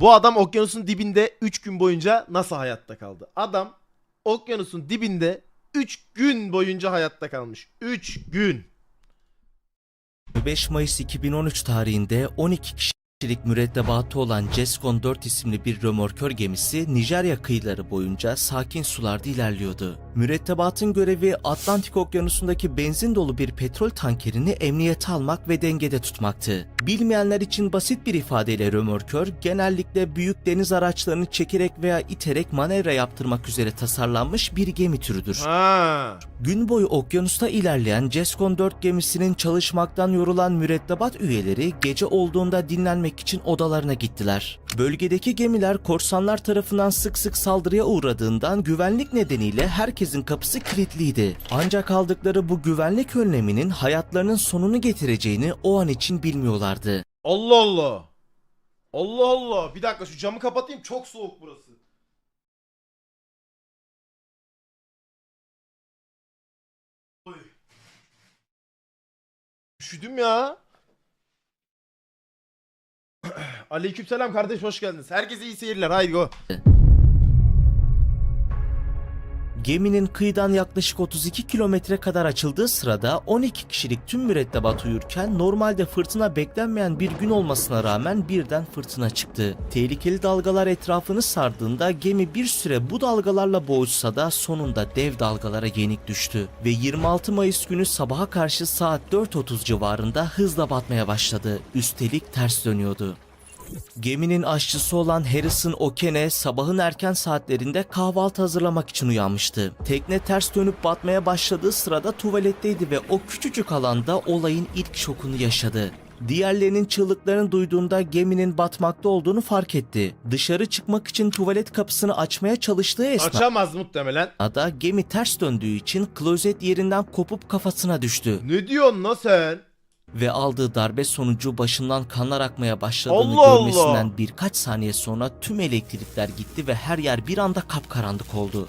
Bu adam okyanusun dibinde 3 gün boyunca nasıl hayatta kaldı? Adam okyanusun dibinde 3 gün boyunca hayatta kalmış. 3 gün. 5 Mayıs 2013 tarihinde 12 kişilik mürettebatı olan Cescon 4 isimli bir römorkör gemisi Nijerya kıyıları boyunca sakin sularda ilerliyordu. Mürettebatın görevi Atlantik Okyanusu'ndaki benzin dolu bir petrol tankerini emniyete almak ve dengede tutmaktı. Bilmeyenler için basit bir ifadeyle römorkör genellikle büyük deniz araçlarını çekerek veya iterek manevra yaptırmak üzere tasarlanmış bir gemi türüdür. Ha. Gün boyu okyanusta ilerleyen Cescon 4 gemisinin çalışmaktan yorulan mürettebat üyeleri gece olduğunda dinlenmek için odalarına gittiler. Bölgedeki gemiler korsanlar tarafından sık sık saldırıya uğradığından güvenlik nedeniyle herkesin kapısı kilitliydi. Ancak aldıkları bu güvenlik önleminin hayatlarının sonunu getireceğini o an için bilmiyorlardı. Allah Allah. Allah Allah. Bir dakika şu camı kapatayım. Çok soğuk burası. Oy. Üşüdüm ya. Aleykümselam kardeş hoş geldiniz. Herkese iyi seyirler. Haydi go. Geminin kıyıdan yaklaşık 32 kilometre kadar açıldığı sırada 12 kişilik tüm mürettebat uyurken normalde fırtına beklenmeyen bir gün olmasına rağmen birden fırtına çıktı. Tehlikeli dalgalar etrafını sardığında gemi bir süre bu dalgalarla boğuşsa da sonunda dev dalgalara yenik düştü ve 26 Mayıs günü sabaha karşı saat 4.30 civarında hızla batmaya başladı. Üstelik ters dönüyordu. Geminin aşçısı olan Harrison Okene sabahın erken saatlerinde kahvaltı hazırlamak için uyanmıştı. Tekne ters dönüp batmaya başladığı sırada tuvaletteydi ve o küçücük alanda olayın ilk şokunu yaşadı. Diğerlerinin çığlıklarını duyduğunda geminin batmakta olduğunu fark etti. Dışarı çıkmak için tuvalet kapısını açmaya çalıştığı esnada Açamaz muhtemelen. gemi ters döndüğü için klozet yerinden kopup kafasına düştü Ne diyorsun lan sen? Ve aldığı darbe sonucu başından kanlar akmaya başladığını Allah Allah! görmesinden birkaç saniye sonra tüm elektrikler gitti ve her yer bir anda kapkaranlık oldu.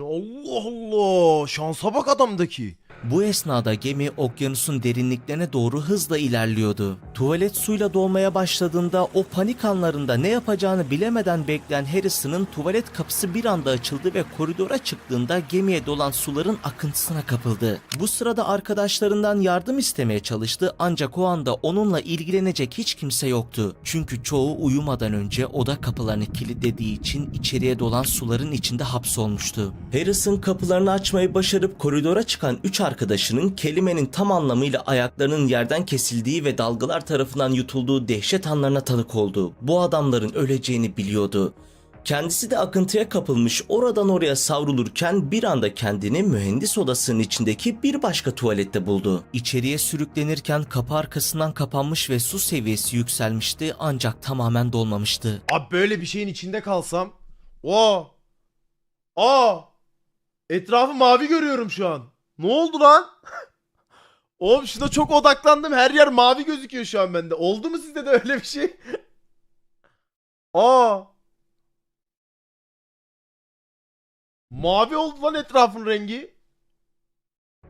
Allah Allah. Şansa bak adamdaki. Bu esnada gemi okyanusun derinliklerine doğru hızla ilerliyordu. Tuvalet suyla dolmaya başladığında o panik anlarında ne yapacağını bilemeden bekleyen Harrison'ın tuvalet kapısı bir anda açıldı ve koridora çıktığında gemiye dolan suların akıntısına kapıldı. Bu sırada arkadaşlarından yardım istemeye çalıştı ancak o anda onunla ilgilenecek hiç kimse yoktu. Çünkü çoğu uyumadan önce oda kapılarını kilitlediği için içeriye dolan suların içinde hapsolmuştu. Harrison kapılarını açmayı başarıp koridora çıkan 3 arkadaşının kelimenin tam anlamıyla ayaklarının yerden kesildiği ve dalgalar tarafından yutulduğu dehşet anlarına tanık oldu. Bu adamların öleceğini biliyordu. Kendisi de akıntıya kapılmış oradan oraya savrulurken bir anda kendini mühendis odasının içindeki bir başka tuvalette buldu. İçeriye sürüklenirken kapı arkasından kapanmış ve su seviyesi yükselmişti ancak tamamen dolmamıştı. Abi böyle bir şeyin içinde kalsam. O. Aa. Etrafı mavi görüyorum şu an. Ne oldu lan? Oğlum şuna çok odaklandım. Her yer mavi gözüküyor şu an bende. Oldu mu sizde de öyle bir şey? Aa. Mavi oldu lan etrafın rengi.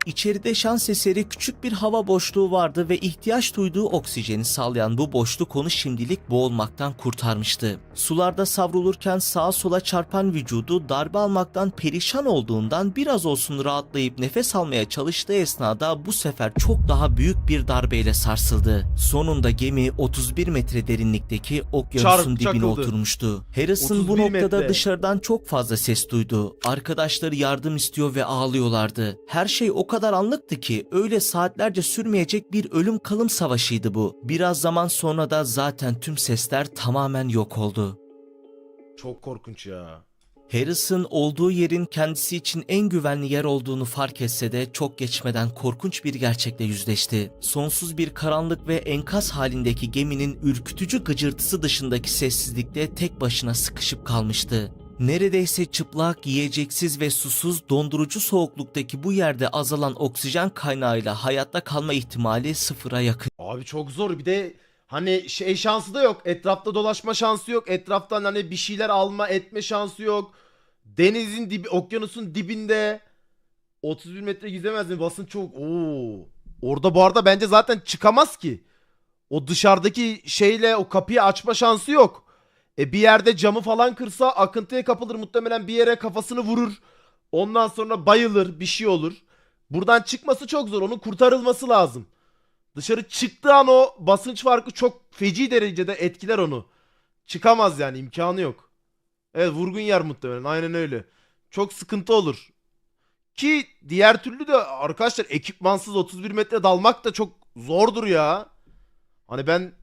İçeride şans eseri küçük bir hava boşluğu vardı ve ihtiyaç duyduğu oksijeni sağlayan bu boşluk onu şimdilik boğulmaktan kurtarmıştı. Sularda savrulurken sağa sola çarpan vücudu darbe almaktan perişan olduğundan biraz olsun rahatlayıp nefes almaya çalıştığı esnada bu sefer çok daha büyük bir darbeyle sarsıldı. Sonunda gemi 31 metre derinlikteki okyanusun Çarp- dibine çakıldı. oturmuştu. Harrison bu 31 noktada metre. dışarıdan çok fazla ses duydu. Arkadaşları yardım istiyor ve ağlıyorlardı. Her şey o kadar anlıktı ki öyle saatlerce sürmeyecek bir ölüm kalım savaşıydı bu. Biraz zaman sonra da zaten tüm sesler tamamen yok oldu. Çok korkunç ya. Harrison olduğu yerin kendisi için en güvenli yer olduğunu fark etse de çok geçmeden korkunç bir gerçekle yüzleşti. Sonsuz bir karanlık ve enkaz halindeki geminin ürkütücü gıcırtısı dışındaki sessizlikte tek başına sıkışıp kalmıştı. Neredeyse çıplak, yiyeceksiz ve susuz dondurucu soğukluktaki bu yerde azalan oksijen kaynağıyla hayatta kalma ihtimali sıfıra yakın. Abi çok zor. Bir de hani şey şansı da yok. Etrafta dolaşma şansı yok. Etraftan hani bir şeyler alma etme şansı yok. Denizin dibi, okyanusun dibinde 31 metre gizemez mi? Basın çok. Oo. Orada bu arada bence zaten çıkamaz ki. O dışarıdaki şeyle o kapıyı açma şansı yok. E bir yerde camı falan kırsa akıntıya kapılır muhtemelen bir yere kafasını vurur. Ondan sonra bayılır bir şey olur. Buradan çıkması çok zor onun kurtarılması lazım. Dışarı çıktığı an o basınç farkı çok feci derecede etkiler onu. Çıkamaz yani imkanı yok. Evet vurgun yer muhtemelen aynen öyle. Çok sıkıntı olur. Ki diğer türlü de arkadaşlar ekipmansız 31 metre dalmak da çok zordur ya. Hani ben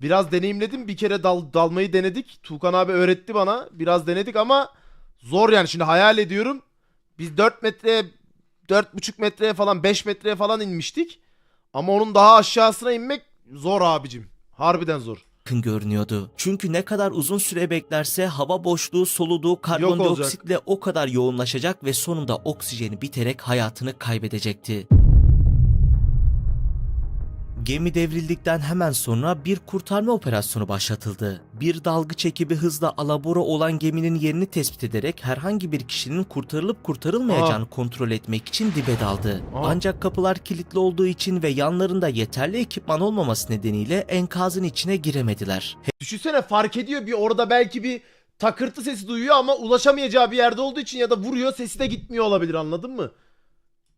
biraz deneyimledim. Bir kere dal, dalmayı denedik. Tuğkan abi öğretti bana. Biraz denedik ama zor yani. Şimdi hayal ediyorum. Biz 4 metreye 4,5 metreye falan 5 metreye falan inmiştik. Ama onun daha aşağısına inmek zor abicim. Harbiden zor. yakın görünüyordu. Çünkü ne kadar uzun süre beklerse hava boşluğu soluduğu karbondioksitle o kadar yoğunlaşacak ve sonunda oksijeni biterek hayatını kaybedecekti. Gemi devrildikten hemen sonra bir kurtarma operasyonu başlatıldı. Bir dalgıç ekibi hızla alabora olan geminin yerini tespit ederek herhangi bir kişinin kurtarılıp kurtarılmayacağını kontrol etmek için dibe daldı. Aa. Ancak kapılar kilitli olduğu için ve yanlarında yeterli ekipman olmaması nedeniyle enkazın içine giremediler. Düşünsene fark ediyor bir orada belki bir takırtı sesi duyuyor ama ulaşamayacağı bir yerde olduğu için ya da vuruyor sesi de gitmiyor olabilir anladın mı?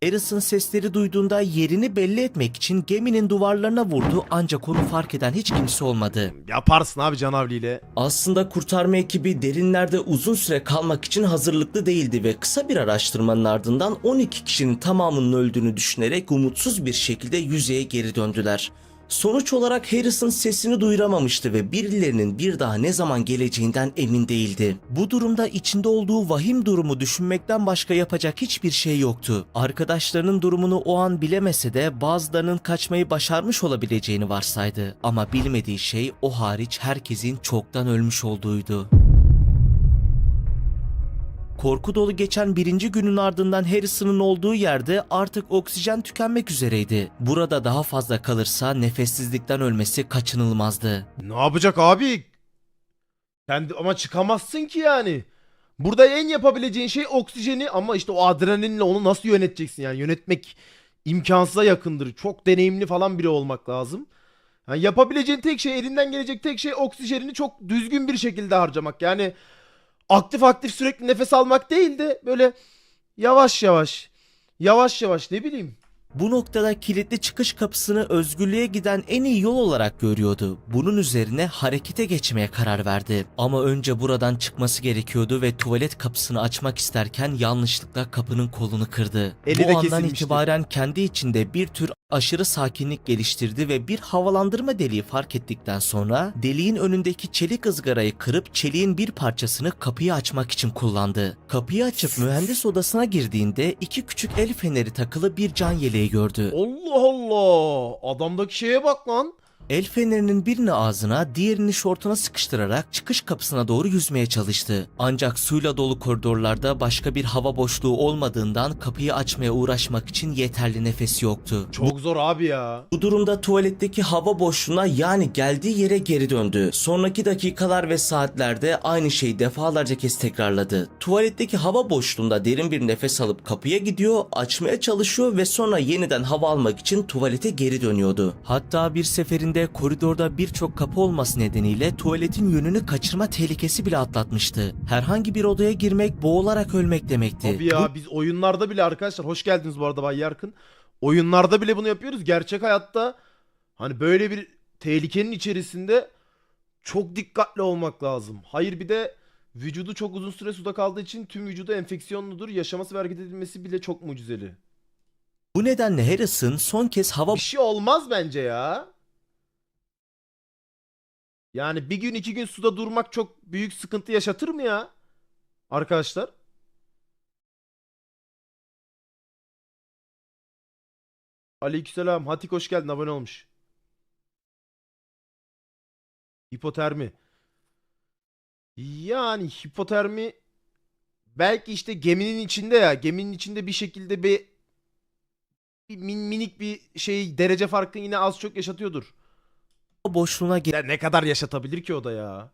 Harrison sesleri duyduğunda yerini belli etmek için geminin duvarlarına vurdu ancak onu fark eden hiç kimse olmadı. Yaparsın abi canavliyle. Aslında kurtarma ekibi derinlerde uzun süre kalmak için hazırlıklı değildi ve kısa bir araştırmanın ardından 12 kişinin tamamının öldüğünü düşünerek umutsuz bir şekilde yüzeye geri döndüler. Sonuç olarak Harrison sesini duyuramamıştı ve birilerinin bir daha ne zaman geleceğinden emin değildi. Bu durumda içinde olduğu vahim durumu düşünmekten başka yapacak hiçbir şey yoktu. Arkadaşlarının durumunu o an bilemese de bazılarının kaçmayı başarmış olabileceğini varsaydı. Ama bilmediği şey o hariç herkesin çoktan ölmüş olduğuydu. Korku dolu geçen birinci günün ardından Harrison'ın olduğu yerde artık oksijen tükenmek üzereydi. Burada daha fazla kalırsa nefessizlikten ölmesi kaçınılmazdı. Ne yapacak abi? Kendi ama çıkamazsın ki yani. Burada en yapabileceğin şey oksijeni ama işte o adrenalinle onu nasıl yöneteceksin yani yönetmek imkansıza yakındır. Çok deneyimli falan biri olmak lazım. Yani yapabileceğin tek şey elinden gelecek tek şey oksijenini çok düzgün bir şekilde harcamak. Yani aktif aktif sürekli nefes almak değil de böyle yavaş yavaş yavaş yavaş ne bileyim. Bu noktada kilitli çıkış kapısını özgürlüğe giden en iyi yol olarak görüyordu. Bunun üzerine harekete geçmeye karar verdi. Ama önce buradan çıkması gerekiyordu ve tuvalet kapısını açmak isterken yanlışlıkla kapının kolunu kırdı. Eli Bu andan itibaren kendi içinde bir tür aşırı sakinlik geliştirdi ve bir havalandırma deliği fark ettikten sonra deliğin önündeki çelik ızgarayı kırıp çeliğin bir parçasını kapıyı açmak için kullandı. Kapıyı açıp mühendis odasına girdiğinde iki küçük el feneri takılı bir can yeleği gördü. Allah Allah adamdaki şeye bak lan. El fenerinin birini ağzına, diğerini şortuna sıkıştırarak çıkış kapısına doğru yüzmeye çalıştı. Ancak suyla dolu koridorlarda başka bir hava boşluğu olmadığından kapıyı açmaya uğraşmak için yeterli nefesi yoktu. Çok zor abi ya. Bu durumda tuvaletteki hava boşluğuna yani geldiği yere geri döndü. Sonraki dakikalar ve saatlerde aynı şeyi defalarca kez tekrarladı. Tuvaletteki hava boşluğunda derin bir nefes alıp kapıya gidiyor, açmaya çalışıyor ve sonra yeniden hava almak için tuvalete geri dönüyordu. Hatta bir seferinde koridorda birçok kapı olması nedeniyle tuvaletin yönünü kaçırma tehlikesi bile atlatmıştı. Herhangi bir odaya girmek boğularak ölmek demekti. Abi ya biz oyunlarda bile arkadaşlar hoş geldiniz bu arada Bay Yarkın. Oyunlarda bile bunu yapıyoruz. Gerçek hayatta hani böyle bir tehlikenin içerisinde çok dikkatli olmak lazım. Hayır bir de vücudu çok uzun süre suda kaldığı için tüm vücudu enfeksiyonludur. Yaşaması ve hareket edilmesi bile çok mucizeli. Bu nedenle Harrison son kez hava Bir şey olmaz bence ya. Yani bir gün iki gün suda durmak çok büyük sıkıntı yaşatır mı ya? Arkadaşlar. Aleykümselam. Hatik hoş geldin. Abone olmuş. Hipotermi. Yani hipotermi belki işte geminin içinde ya. Geminin içinde bir şekilde bir, bir min- minik bir şey derece farkı yine az çok yaşatıyordur. Boşluğuna Ya ne kadar yaşatabilir ki o da ya?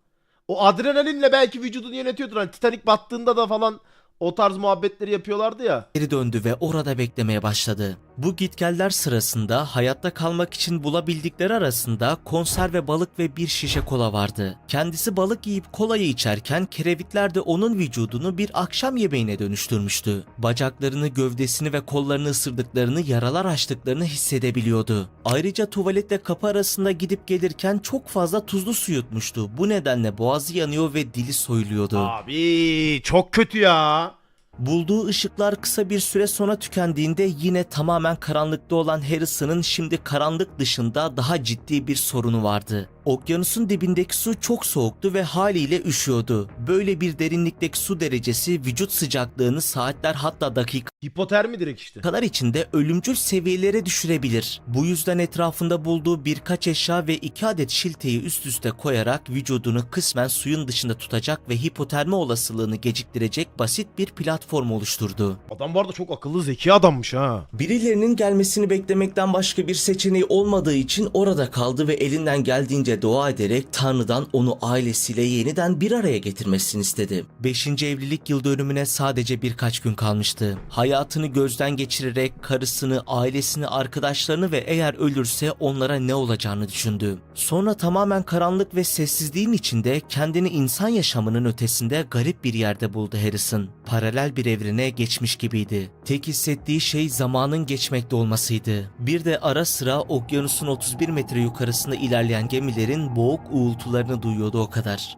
O adrenalinle belki vücudunu yönetiyordur. Hani Titanic battığında da falan o tarz muhabbetleri yapıyorlardı ya. geri döndü ve orada beklemeye başladı. Bu gitgeller sırasında hayatta kalmak için bulabildikleri arasında konserve balık ve bir şişe kola vardı. Kendisi balık yiyip kolayı içerken kerevitler de onun vücudunu bir akşam yemeğine dönüştürmüştü. Bacaklarını, gövdesini ve kollarını ısırdıklarını, yaralar açtıklarını hissedebiliyordu. Ayrıca tuvaletle kapı arasında gidip gelirken çok fazla tuzlu su yutmuştu. Bu nedenle boğazı yanıyor ve dili soyuluyordu. Abi çok kötü ya. Bulduğu ışıklar kısa bir süre sonra tükendiğinde yine tamamen karanlıkta olan Harrison'ın şimdi karanlık dışında daha ciddi bir sorunu vardı. Okyanusun dibindeki su çok soğuktu ve haliyle üşüyordu. Böyle bir derinlikteki su derecesi vücut sıcaklığını saatler hatta Hipotermi direkt işte. kadar içinde ölümcül seviyelere düşürebilir. Bu yüzden etrafında bulduğu birkaç eşya ve iki adet şilteyi üst üste koyarak vücudunu kısmen suyun dışında tutacak ve hipotermi olasılığını geciktirecek basit bir platform oluşturdu. Adam bu arada çok akıllı zeki adammış ha. Birilerinin gelmesini beklemekten başka bir seçeneği olmadığı için orada kaldı ve elinden geldiğince dua ederek Tanrı'dan onu ailesiyle yeniden bir araya getirmesini istedi. 5. evlilik yıl dönümüne sadece birkaç gün kalmıştı. Hayatını gözden geçirerek karısını, ailesini, arkadaşlarını ve eğer ölürse onlara ne olacağını düşündü. Sonra tamamen karanlık ve sessizliğin içinde kendini insan yaşamının ötesinde garip bir yerde buldu Harrison. Paralel bir evrene geçmiş gibiydi. Tek hissettiği şey zamanın geçmekte olmasıydı. Bir de ara sıra okyanusun 31 metre yukarısında ilerleyen gemilerin boğuk uğultularını duyuyordu o kadar.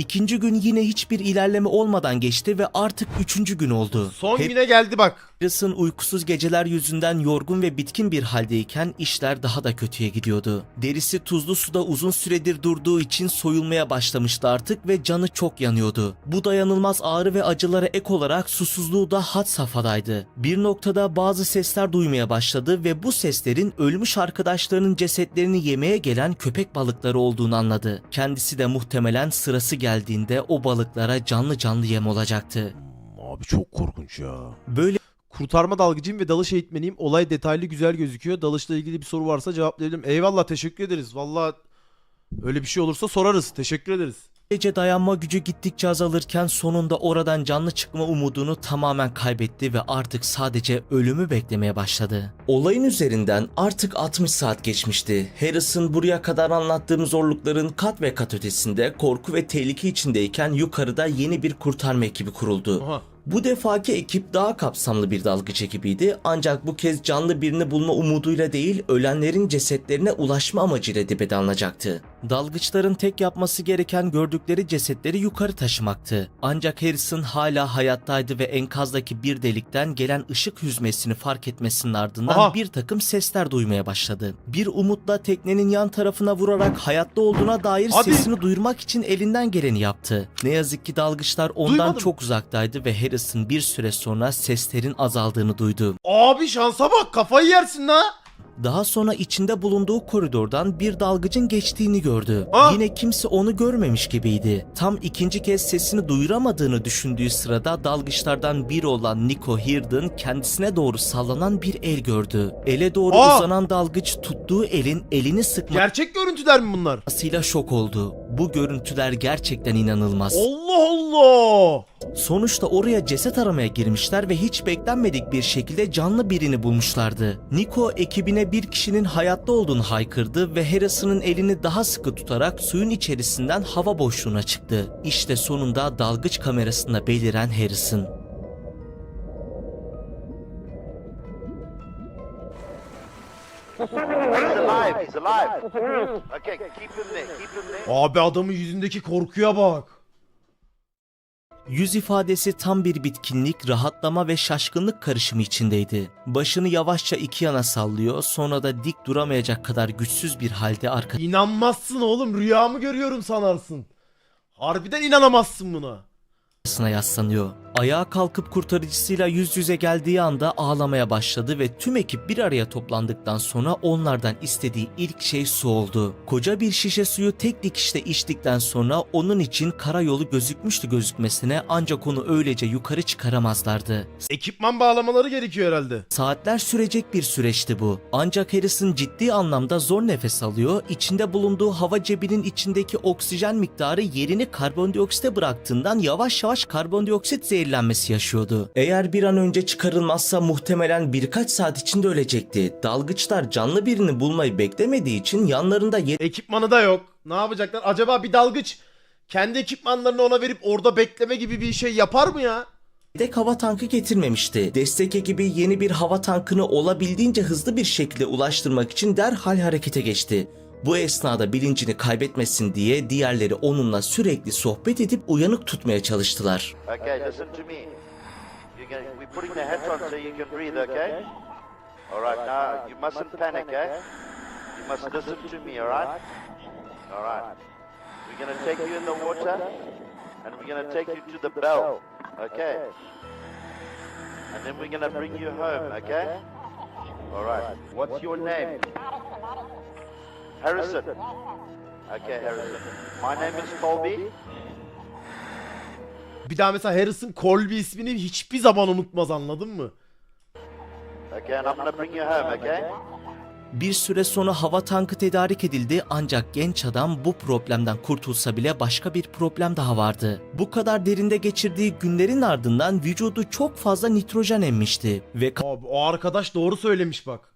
İkinci gün yine hiçbir ilerleme olmadan geçti ve artık üçüncü gün oldu. Son güne geldi bak. Harrison uykusuz geceler yüzünden yorgun ve bitkin bir haldeyken işler daha da kötüye gidiyordu. Derisi tuzlu suda uzun süredir durduğu için soyulmaya başlamıştı artık ve canı çok yanıyordu. Bu dayanılmaz ağrı ve acılara ek olarak susuzluğu da had safhadaydı. Bir noktada bazı sesler duymaya başladı ve bu seslerin ölmüş arkadaşlarının cesetlerini yemeye gelen köpek balıkları olduğunu anladı. Kendisi de muhtemelen sırası geldiğinde o balıklara canlı canlı yem olacaktı. Abi çok korkunç ya. Böyle Kurtarma dalgıcıyım ve dalış eğitmeniyim. Olay detaylı güzel gözüküyor. Dalışla ilgili bir soru varsa cevaplayabilirim. Eyvallah teşekkür ederiz. Valla öyle bir şey olursa sorarız. Teşekkür ederiz. Gece dayanma gücü gittikçe azalırken sonunda oradan canlı çıkma umudunu tamamen kaybetti ve artık sadece ölümü beklemeye başladı. Olayın üzerinden artık 60 saat geçmişti. Harrison buraya kadar anlattığım zorlukların kat ve kat ötesinde korku ve tehlike içindeyken yukarıda yeni bir kurtarma ekibi kuruldu. Aha. Bu defaki ekip daha kapsamlı bir dalgıç ekibiydi ancak bu kez canlı birini bulma umuduyla değil ölenlerin cesetlerine ulaşma amacıyla dibe dalınacaktı. Dalgıçların tek yapması gereken gördükleri cesetleri yukarı taşımaktı. Ancak Harrison hala hayattaydı ve enkazdaki bir delikten gelen ışık hüzmesini fark etmesinin ardından Aha. bir takım sesler duymaya başladı. Bir umutla teknenin yan tarafına vurarak hayatta olduğuna dair Hadi. sesini duyurmak için elinden geleni yaptı. Ne yazık ki dalgıçlar ondan Duymadım. çok uzaktaydı ve Harrison bir süre sonra seslerin azaldığını duydu. Abi şansa bak kafayı yersin la. Daha sonra içinde bulunduğu koridordan bir dalgıcın geçtiğini gördü. Ah! Yine kimse onu görmemiş gibiydi. Tam ikinci kez sesini duyuramadığını düşündüğü sırada dalgıçlardan biri olan Nico Hearden kendisine doğru sallanan bir el gördü. Ele doğru Ah! uzanan dalgıç tuttuğu elin elini sıkmasıyla Gerçek görüntüler mi bunlar? şok oldu. Bu görüntüler gerçekten inanılmaz. Allah Allah. Sonuçta oraya ceset aramaya girmişler ve hiç beklenmedik bir şekilde canlı birini bulmuşlardı. Nico ekibine bir kişinin hayatta olduğunu haykırdı ve Harrison'ın elini daha sıkı tutarak suyun içerisinden hava boşluğuna çıktı. İşte sonunda dalgıç kamerasında beliren Harrison. Abi adamın yüzündeki korkuya bak. Yüz ifadesi tam bir bitkinlik, rahatlama ve şaşkınlık karışımı içindeydi. Başını yavaşça iki yana sallıyor, sonra da dik duramayacak kadar güçsüz bir halde arkasına İnanmazsın oğlum rüyamı görüyorum sanarsın. Harbiden inanamazsın buna. yaslanıyor. Ayağa kalkıp kurtarıcısıyla yüz yüze geldiği anda ağlamaya başladı ve tüm ekip bir araya toplandıktan sonra onlardan istediği ilk şey su oldu. Koca bir şişe suyu tek dikişte içtikten sonra onun için karayolu gözükmüştü gözükmesine ancak onu öylece yukarı çıkaramazlardı. Ekipman bağlamaları gerekiyor herhalde. Saatler sürecek bir süreçti bu. Ancak Harrison ciddi anlamda zor nefes alıyor, içinde bulunduğu hava cebinin içindeki oksijen miktarı yerini karbondioksite bıraktığından yavaş yavaş karbondioksit zehri zehirlenmesi yaşıyordu. Eğer bir an önce çıkarılmazsa muhtemelen birkaç saat içinde ölecekti. Dalgıçlar canlı birini bulmayı beklemediği için yanlarında Ekipmanı da yok. Ne yapacaklar? Acaba bir dalgıç kendi ekipmanlarını ona verip orada bekleme gibi bir şey yapar mı ya? yedek hava tankı getirmemişti. Destek ekibi yeni bir hava tankını olabildiğince hızlı bir şekilde ulaştırmak için derhal harekete geçti. Bu esnada bilincini kaybetmesin diye diğerleri onunla sürekli sohbet edip uyanık tutmaya çalıştılar. Okay, listen to me. You can, we're putting the hats on so you can breathe, okay? All right, now you mustn't panic, eh? You must listen to me, all right? All right. We're gonna take you in the water, and we're gonna take you to the bell, okay? And then we're gonna bring you home, okay? All right. What's your name? Harrison. Okay, Harrison. My name is Colby. Bir daha mesela Harrison Colby ismini hiçbir zaman unutmaz anladın mı? Okay, and I'm gonna bring you home, okay? Bir süre sonra hava tankı tedarik edildi ancak genç adam bu problemden kurtulsa bile başka bir problem daha vardı. Bu kadar derinde geçirdiği günlerin ardından vücudu çok fazla nitrojen emmişti ve Abi o arkadaş doğru söylemiş bak.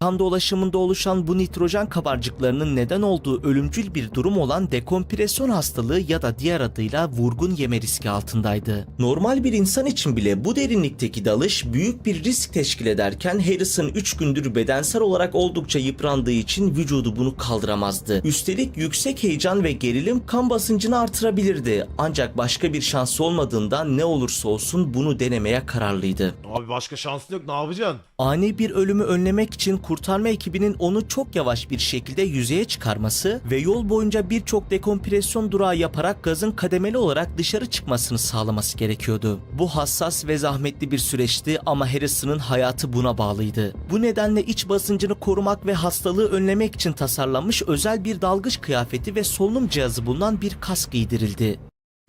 Kan dolaşımında oluşan bu nitrojen kabarcıklarının neden olduğu ölümcül bir durum olan dekompresyon hastalığı ya da diğer adıyla vurgun yeme riski altındaydı. Normal bir insan için bile bu derinlikteki dalış büyük bir risk teşkil ederken Harrison 3 gündür bedensel olarak oldukça yıprandığı için vücudu bunu kaldıramazdı. Üstelik yüksek heyecan ve gerilim kan basıncını artırabilirdi. Ancak başka bir şansı olmadığından ne olursa olsun bunu denemeye kararlıydı. Abi başka şansın yok ne yapacaksın? Ani bir ölümü önlemek için kurtarma ekibinin onu çok yavaş bir şekilde yüzeye çıkarması ve yol boyunca birçok dekompresyon durağı yaparak gazın kademeli olarak dışarı çıkmasını sağlaması gerekiyordu. Bu hassas ve zahmetli bir süreçti ama Harrison'ın hayatı buna bağlıydı. Bu nedenle iç basıncını korumak ve hastalığı önlemek için tasarlanmış özel bir dalgıç kıyafeti ve solunum cihazı bulunan bir kask giydirildi.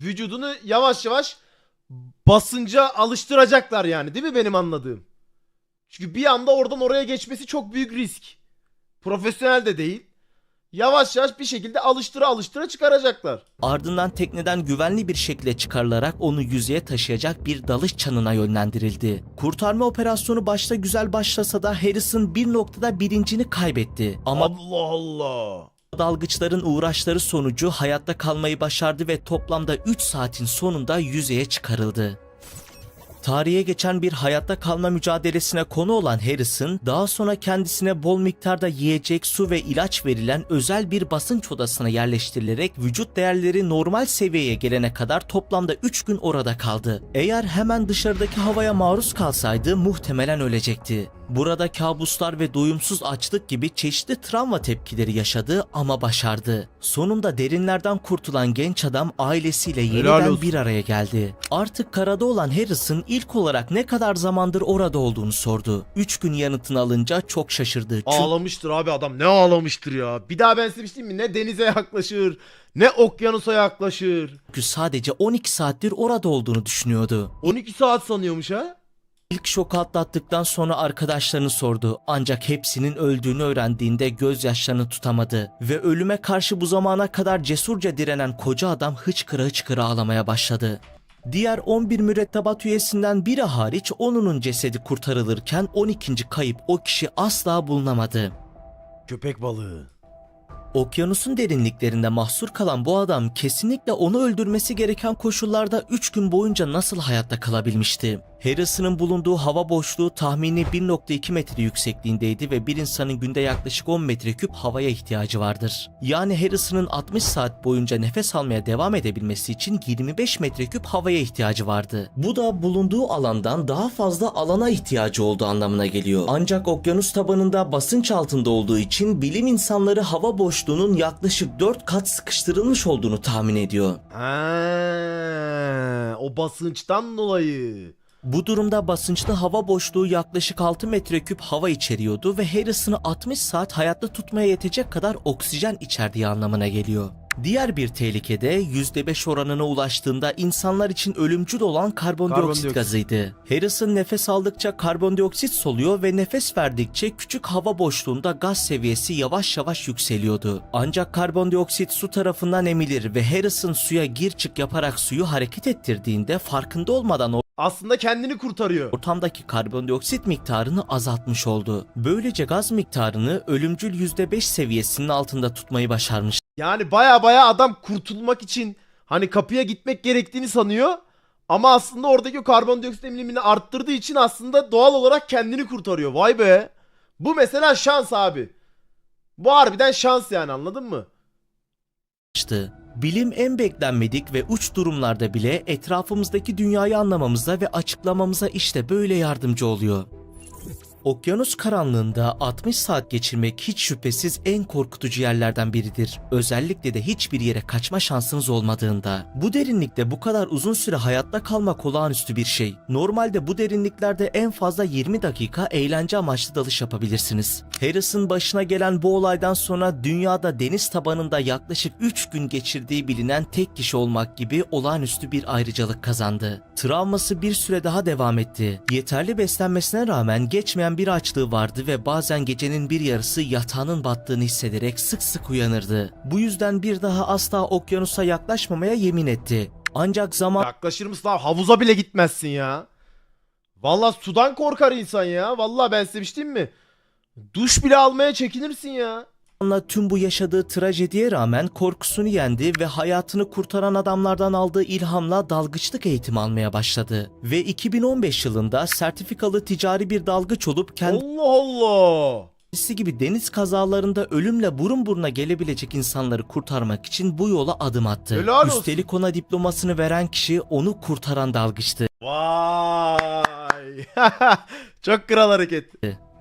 Vücudunu yavaş yavaş basınca alıştıracaklar yani değil mi benim anladığım? Çünkü bir anda oradan oraya geçmesi çok büyük risk. Profesyonel de değil. Yavaş yavaş bir şekilde alıştıra alıştıra çıkaracaklar. Ardından tekneden güvenli bir şekilde çıkarılarak onu yüzeye taşıyacak bir dalış çanına yönlendirildi. Kurtarma operasyonu başta güzel başlasa da Harrison bir noktada bilincini kaybetti. Ama Allah Allah. dalgıçların uğraşları sonucu hayatta kalmayı başardı ve toplamda 3 saatin sonunda yüzeye çıkarıldı. Tarihe geçen bir hayatta kalma mücadelesine konu olan Harrison, daha sonra kendisine bol miktarda yiyecek, su ve ilaç verilen özel bir basınç odasına yerleştirilerek vücut değerleri normal seviyeye gelene kadar toplamda 3 gün orada kaldı. Eğer hemen dışarıdaki havaya maruz kalsaydı muhtemelen ölecekti. Burada kabuslar ve doyumsuz açlık gibi çeşitli travma tepkileri yaşadı ama başardı. Sonunda derinlerden kurtulan genç adam ailesiyle yeniden bir araya geldi. Artık karada olan Harrison ilk olarak ne kadar zamandır orada olduğunu sordu. 3 gün yanıtını alınca çok şaşırdı. Çünkü Ağlamıştır abi adam ne ağlamıştır ya. Bir daha ben size şey mi? Ne denize yaklaşır ne okyanusa yaklaşır. sadece 12 saattir orada olduğunu düşünüyordu. 12 saat sanıyormuş ha. İlk şoku atlattıktan sonra arkadaşlarını sordu ancak hepsinin öldüğünü öğrendiğinde gözyaşlarını tutamadı ve ölüme karşı bu zamana kadar cesurca direnen koca adam hıçkıra hıçkıra ağlamaya başladı. Diğer 11 mürettebat üyesinden biri hariç onunun cesedi kurtarılırken 12. kayıp o kişi asla bulunamadı. Köpek balığı. Okyanusun derinliklerinde mahsur kalan bu adam kesinlikle onu öldürmesi gereken koşullarda 3 gün boyunca nasıl hayatta kalabilmişti? Harrison'ın bulunduğu hava boşluğu tahmini 1.2 metre yüksekliğindeydi ve bir insanın günde yaklaşık 10 metreküp havaya ihtiyacı vardır. Yani Harrison'ın 60 saat boyunca nefes almaya devam edebilmesi için 25 metreküp havaya ihtiyacı vardı. Bu da bulunduğu alandan daha fazla alana ihtiyacı olduğu anlamına geliyor. Ancak okyanus tabanında basınç altında olduğu için bilim insanları hava boşluğunun yaklaşık 4 kat sıkıştırılmış olduğunu tahmin ediyor. Ha, o basınçtan dolayı. Bu durumda basınçlı hava boşluğu yaklaşık 6 metreküp hava içeriyordu ve Harrison'ı 60 saat hayatta tutmaya yetecek kadar oksijen içerdiği anlamına geliyor. Diğer bir tehlikede %5 oranına ulaştığında insanlar için ölümcül olan karbondioksit Karbondioksit. gazıydı. Harrison nefes aldıkça karbondioksit soluyor ve nefes verdikçe küçük hava boşluğunda gaz seviyesi yavaş yavaş yükseliyordu. Ancak karbondioksit su tarafından emilir ve Harrison suya gir çık yaparak suyu hareket ettirdiğinde farkında olmadan Aslında kendini kurtarıyor. ortamdaki karbondioksit miktarını azaltmış oldu. Böylece gaz miktarını ölümcül %5 seviyesinin altında tutmayı başarmış. Yani baya baya adam kurtulmak için hani kapıya gitmek gerektiğini sanıyor. Ama aslında oradaki o karbondioksit emilimini arttırdığı için aslında doğal olarak kendini kurtarıyor. Vay be. Bu mesela şans abi. Bu harbiden şans yani anladın mı? Bilim en beklenmedik ve uç durumlarda bile etrafımızdaki dünyayı anlamamıza ve açıklamamıza işte böyle yardımcı oluyor. Okyanus karanlığında 60 saat geçirmek hiç şüphesiz en korkutucu yerlerden biridir. Özellikle de hiçbir yere kaçma şansınız olmadığında. Bu derinlikte bu kadar uzun süre hayatta kalmak olağanüstü bir şey. Normalde bu derinliklerde en fazla 20 dakika eğlence amaçlı dalış yapabilirsiniz. Harrison başına gelen bu olaydan sonra dünyada deniz tabanında yaklaşık 3 gün geçirdiği bilinen tek kişi olmak gibi olağanüstü bir ayrıcalık kazandı. Travması bir süre daha devam etti. Yeterli beslenmesine rağmen geçmeyen bir açlığı vardı ve bazen gecenin bir yarısı yatağının battığını hissederek sık sık uyanırdı. Bu yüzden bir daha asla okyanusa yaklaşmamaya yemin etti. Ancak zaman Yaklaşır mısın abi? Havuza bile gitmezsin ya. Vallahi sudan korkar insan ya. Vallahi ben size bir şey mi? Duş bile almaya çekinirsin ya. Zamanla tüm bu yaşadığı trajediye rağmen korkusunu yendi ve hayatını kurtaran adamlardan aldığı ilhamla dalgıçlık eğitimi almaya başladı. Ve 2015 yılında sertifikalı ticari bir dalgıç olup Allah Allah. kendisi gibi deniz kazalarında ölümle burun buruna gelebilecek insanları kurtarmak için bu yola adım attı. Helal olsun. Üstelik ona diplomasını veren kişi onu kurtaran dalgıçtı. Vay. Çok kral hareket.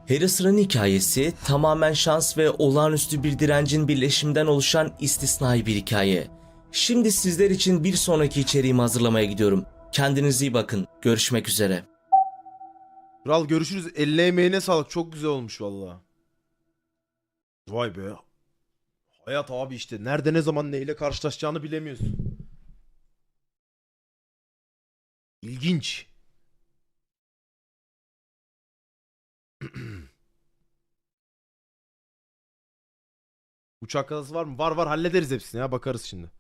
Harrison'ın hikayesi tamamen şans ve olağanüstü bir direncin birleşiminden oluşan istisnai bir hikaye. Şimdi sizler için bir sonraki içeriğimi hazırlamaya gidiyorum. Kendinize iyi bakın. Görüşmek üzere. Kral görüşürüz. Eline emeğine sağlık. Çok güzel olmuş valla. Vay be. Hayat abi işte. Nerede ne zaman neyle karşılaşacağını bilemiyorsun. İlginç. Uçak kazası var mı? Var var hallederiz hepsini ya bakarız şimdi.